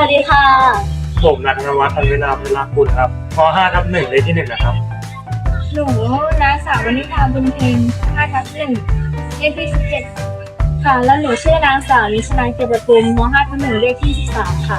วัสดีค่ะ ผมนัทนวัฒน์อันเวลาเวลาคุณครับป .5 ทับหนึ่งเลขที่หนึ่งนะครับ หนูนางสาววนิธาบุญเพ็ง5ทับ1เลขที่17ค่ะ แล้วหนูชื่อนางสาวนิชนาเกียรติภูมิม 5 ทับ1เลขที่13ค่ะ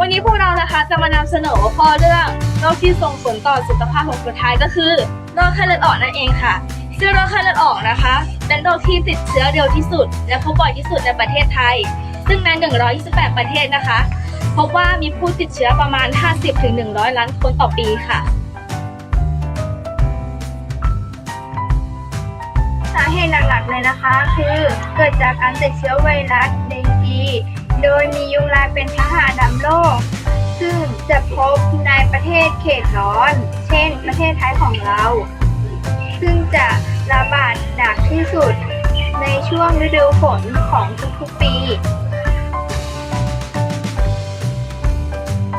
วันนี้พวกเรานะคะจะมานำเสนอข้อเรื่องโรคที่ส่งผลต่อสุขภาพของสุดท้ายก็คือโรคไข้เลือดออกนั่นเองค่ะ ซึ่งโรคไข้เลือดออกนะคะเป็นโรคที่ติดเชื้อเร็วที่สุด และพบบ่อยที่สุดในประเทศไทย ซึ่งใน 128 ประเทศนะคะ พบว่ามีผู้ติดเชื้อประมาณ 50-100 ล้านคนต่อปีค่ะ สาเหตุหลักๆเลยนะคะ คือเกิดจากการติดเชื้อไวรัสเดงกีโดยมียุงลายเป็นพาหะนำโรคซึ่งจะพบในประเทศเขตร้อน เช่น ประเทศไทยของเรา ซึ่งจะระบาดหนักที่สุดในช่วงฤดูฝนของทุกๆปี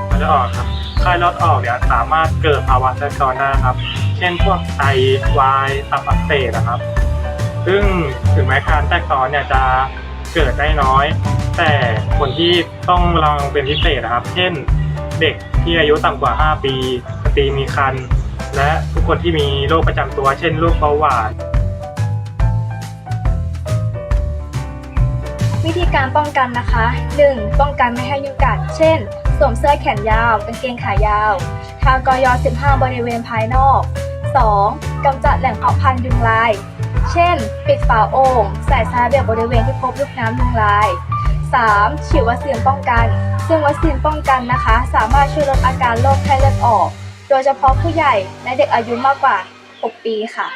ไข้เลือดออกครับไข้เลือดออกเนี่ยสามารถเกิดภาวะแทรกซ้อนได้ครับ เช่นพวกไตวายตับอักเสบนะครับ ซึ่งถึงแม้การแทรกซ้อนเนี่ยจะเกิดได้น้อย แต่คนที่ต้องระวังเป็นพิเศษนะครับ เช่นเด็กที่อายุต่ำกว่า 5 ปีสตรีมีครรภ์ และทุกคนที่มีโรคประจำตัว เช่นโรคเบาหวาน วิธีการป้องกันนะคะ 1. ป้องกันไม่ให้ยุงกัด เช่น สวมเสื้อแขนยาวกางเกงขายาว ทากอย15 บริเวณภายนอก 2. กำจัดแหล่งเพาะพันธุ์ยุงลาย เช่น ปิดฝาโอ่งใส่ซาเบียบริเวณที่พบลูกน้ำยุงลาย 3. ฉีดวัคซีนป้องกัน ซึ่งวัคซีนป้องกันนะคะ สามารถช่วยลดอาการโรคไข้เลือดออก โดยเฉพาะผู้ใหญ่และเด็กอายุมากกว่า 6 ปีค่ะ